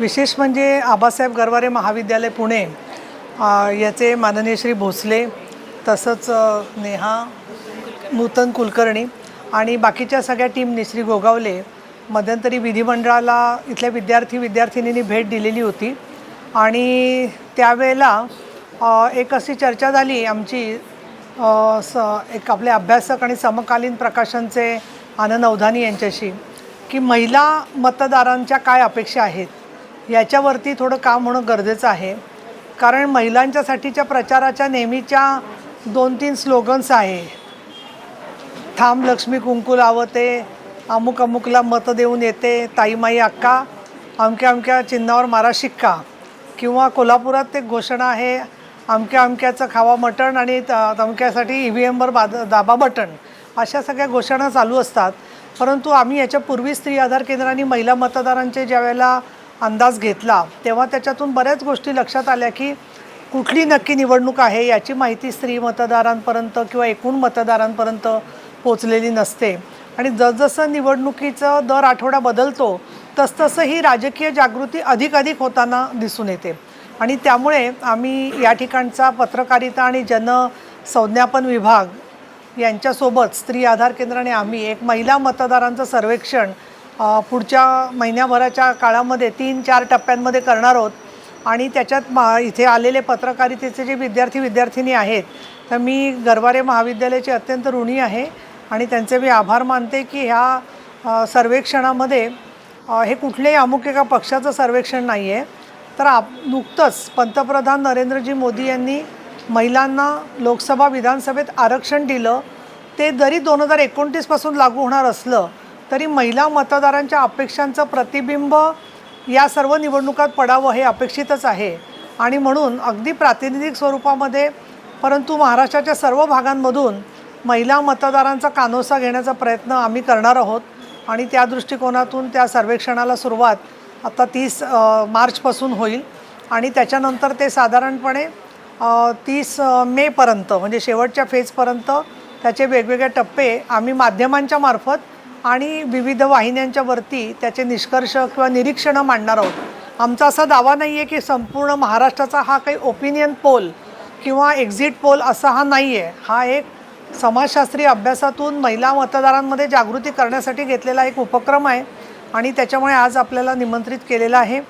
विशेष म्हणजे आबासाहेब गरवारे महाविद्यालय पुणे याचे माननीय श्री भोसले तसंच नेहा नूतन कुलकर्णी आणि बाकीच्या सगळ्या टीमने श्री गोगावले मध्यंतरी विधिमंडळाला इथल्या विद्यार्थी विद्यार्थिनींनी भेट दिलेली होती. आणि त्यावेळेला एक अशी चर्चा झाली आमची स एक आपले अभ्यासक आणि समकालीन प्रकाशनचे आनंद अवधानी यांच्याशी की महिला मतदारांच्या काय अपेक्षा आहेत? याच्यावरती थोडं काम होणं गरजेचं आहे. कारण महिलांच्यासाठीच्या प्रचाराच्या नेहमीच्या दोन तीन स्लोगन्स आहे. थांब लक्ष्मी कुंकू लावते अमुक अमुकला मतं देऊन येते ताईमाई अक्का अमक्या अमक्या चिन्हावर मारा शिक्का. किंवा कोल्हापुरात एक घोषणा आहे अमक्या अमक्याचं खावा मटण आणि त- तमक्यासाठी ई व्ही एमवर बाद दाबा बटण. अशा सगळ्या घोषणा चालू असतात. परंतु आम्ही याच्यापूर्वी स्त्री आधार केंद्रांनी महिला मतदारांचे ज्या वेळेला अंदाज घेतला तेव्हा त्याच्यातून बऱ्याच गोष्टी लक्षात आल्या की कुठली नक्की निवडणूक आहे याची माहिती स्त्री मतदारांपर्यंत किंवा एकूण मतदारांपर्यंत पोचलेली नसते. आणि जसजसं निवडणुकीचं दर आठवडा बदलतो तसतसं ही राजकीय जागृती अधिक अधिक होताना दिसून येते. आणि त्यामुळे आम्ही या ठिकाणचा पत्रकारिता आणि जनसंज्ञापन विभाग यांच्यासोबत स्त्री आधार केंद्राने आम्ही एक महिला मतदारांचं सर्वेक्षण पुढच्या महिन्याभराच्या काळामध्ये तीन चार टप्प्यांमध्ये करणार आहोत. आणि त्याच्यात मा इथे आलेले पत्रकारितेचे जे विद्यार्थी विद्यार्थिनी आहेत तर मी गरवारे महाविद्यालयाचे अत्यंत ऋणी आहे. आणि त्यांचे मी आभार मानते की ह्या सर्वेक्षणामध्ये हे कुठल्याही अमुक एका पक्षाचं सर्वेक्षण नाही आहे तर आप नुकतंच पंतप्रधान नरेंद्रजी मोदी यांनी महिलांना लोकसभा विधानसभेत आरक्षण दिलं. ते जरी दोन हजार एकोणतीसपासून लागू होणार असलं तरी महिला मतदारांच्या अपेक्षांचं प्रतिबिंब या सर्व निवडणुकात पडावं हे अपेक्षितच आहे. आणि म्हणून अगदी प्रातिनिधिक स्वरूपामध्ये परंतु महाराष्ट्राच्या सर्व भागांमधून महिला मतदारांचा कानोसा घेण्याचा प्रयत्न आम्ही करणार आहोत. आणि त्या दृष्टिकोनातून त्या सर्वेक्षणाला सुरुवात आता तीस मार्चपासून होईल. आणि त्याच्यानंतर ते साधारणपणे तीस मेपर्यंत म्हणजे शेवटच्या फेजपर्यंत त्याचे वेगवेगळे टप्पे आम्ही माध्यमांच्या मार्फत आणि विविध वाहिन्यांच्या वरती त्याचे निष्कर्ष किंवा निरीक्षणं मांडणार आहोत. आमचा असा दावा नाही आहे की संपूर्ण महाराष्ट्राचा हा काही ओपिनियन पोल किंवा एक्झिट पोल असा हा नाही आहे हा एक समाजशास्त्रीय अभ्यासातून महिला मतदारांमध्ये जागृती करण्यासाठी घेतलेला एक उपक्रम आहे आणि त्याच्यामुळे आज आपल्याला निमंत्रित केलेला आहे.